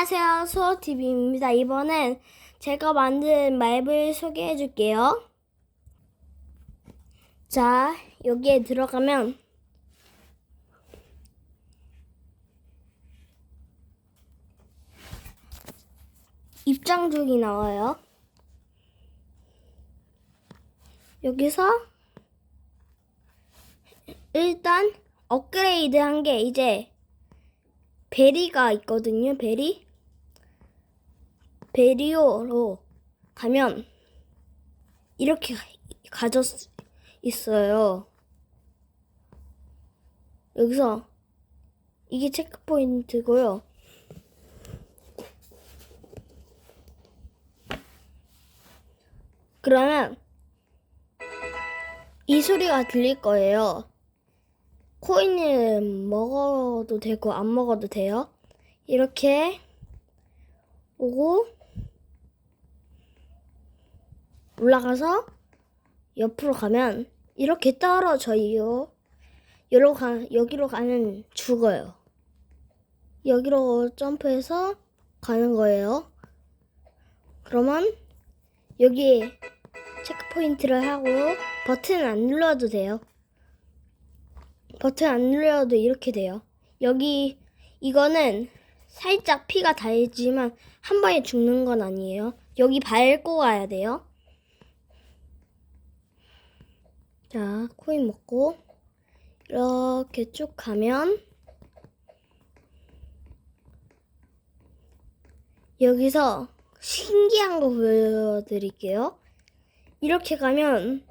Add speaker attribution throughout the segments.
Speaker 1: 안녕하세요. 수호TV입니다. 이번엔 제가 만든 맵을 소개해 줄게요. 자, 여기에 들어가면 입장족이 나와요. 여기서 일단 업그레이드 한 게 이제 베리가 있거든요. 베리. 베리오로 가면 이렇게 가졌 있어요. 여기서 이게 체크 포인트고요. 그러면 이 소리가 들릴 거예요. 코인을 먹어도 되고 안 먹어도 돼요. 이렇게 오고 올라가서 옆으로 가면 이렇게 떨어져요. 여기로 가 여기로 가면 죽어요. 여기로 점프해서 가는 거예요. 그러면 여기 체크 포인트를 하고 버튼 안 눌러도 돼요. 버튼 안 눌러도 이렇게 돼요. 여기 이거는 살짝 피가 달지만 한 번에 죽는 건 아니에요. 여기 밟고 가야 돼요. 자, 코인 먹고 이렇게 쭉 가면 여기서 신기한 거 보여드릴게요. 이렇게 가면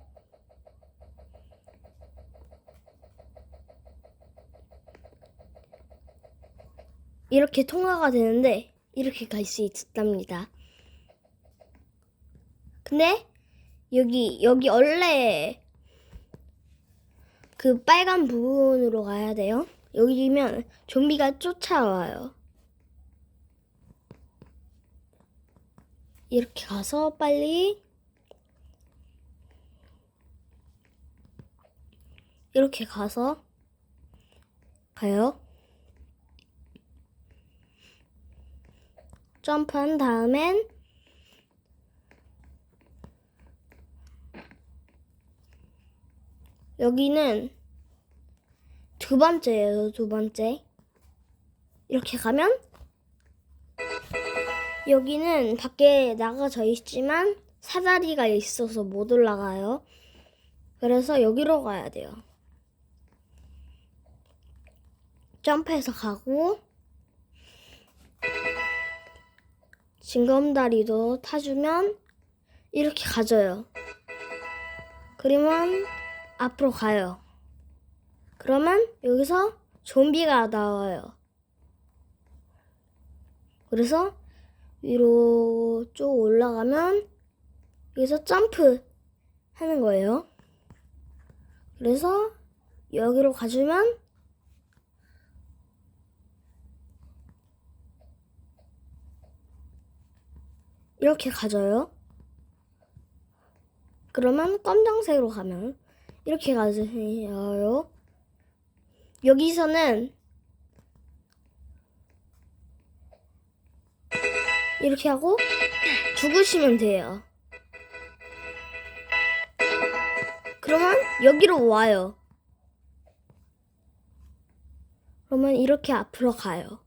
Speaker 1: 이렇게 통과가 되는데 이렇게 갈 수 있답니다. 근데 여기 여기 원래 그 빨간 부분으로 가야 돼요. 여기면 좀비가 쫓아와요. 이렇게 가서 빨리 이렇게 가서 가요. 점프한 다음엔 여기는 두 번째예요, 두 번째. 이렇게 가면 여기는 밖에 나가져 있지만 사다리가 있어서 못 올라가요. 그래서 여기로 가야 돼요. 점프해서 가고 징검다리도 타주면 이렇게 가져요. 그러면 앞으로 가요. 그러면 여기서 좀비가 나와요. 그래서 위로 쭉 올라가면 여기서 점프 하는 거예요. 그래서 여기로 가주면 이렇게 가져요. 그러면 검정색으로 가면 이렇게 가져요. 여기서는 이렇게 하고 죽으시면 돼요. 그러면 여기로 와요. 그러면 이렇게 앞으로 가요.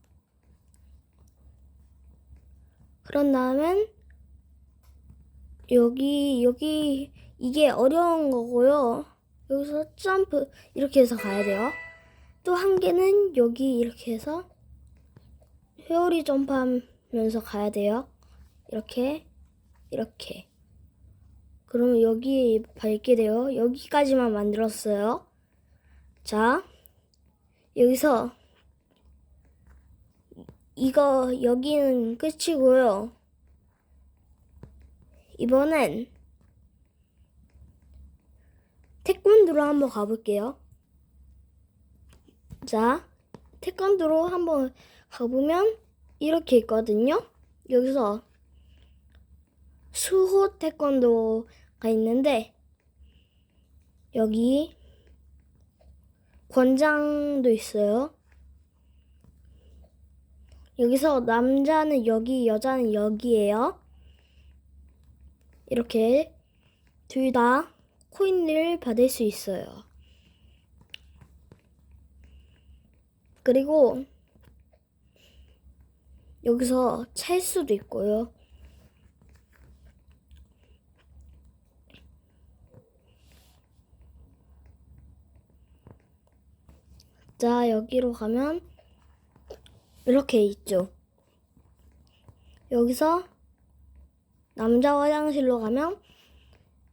Speaker 1: 그런 다음엔 여기 여기 이게 어려운 거고요. 여기서 점프 이렇게 해서 가야 돼요. 또 한 개는 여기 이렇게 해서 회오리 점프하면서 가야 돼요. 이렇게 이렇게. 그러면 여기 밟게 돼요. 여기까지만 만들었어요. 자, 여기서 이거 여기는 끝이고요. 이번엔 태권도로 한번 가볼게요. 자, 태권도로 한번 가보면 이렇게 있거든요. 여기서 수호 태권도가 있는데 여기 권장도 있어요. 여기서 남자는 여기, 여자는 여기예요. 이렇게 둘 다 코인을 받을 수 있어요. 그리고 여기서 찰 수도 있고요. 자, 여기로 가면 이렇게 있죠. 여기서 남자 화장실로 가면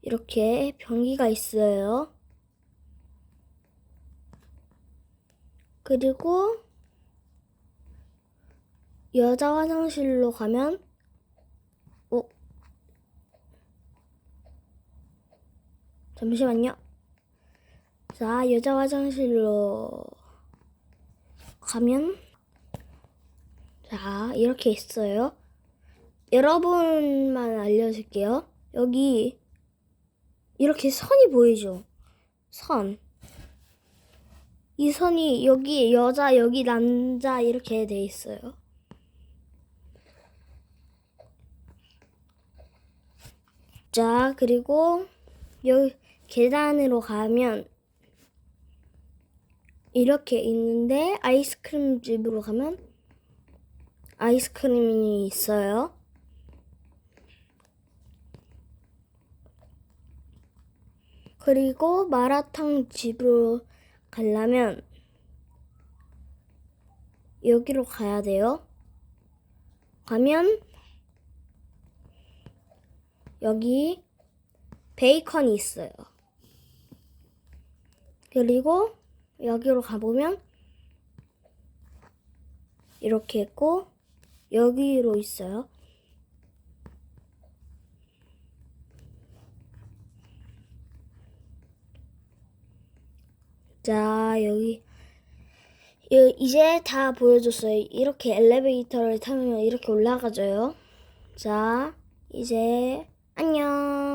Speaker 1: 이렇게 변기가 있어요. 그리고 여자 화장실로 가면 어 잠시만요. 자, 여자 화장실로 가면 자, 이렇게 있어요. 여러분만 알려줄게요. 여기 이렇게 선이 보이죠? 선. 이 선이 여기 여자, 여기 남자 이렇게 돼 있어요. 자, 그리고 여기 계단으로 가면 이렇게 있는데 아이스크림 집으로 가면 아이스크림이 있어요. 그리고 마라탕 집으로 가려면 여기로 가야 돼요. 가면 여기 베이컨이 있어요. 그리고 여기로 가보면 이렇게 있고 여기로 있어요. 자, 여기 이- 이제 다 보여줬어요. 이렇게 엘리베이터를 타면 이렇게 올라가져요. 자, 이제 안녕.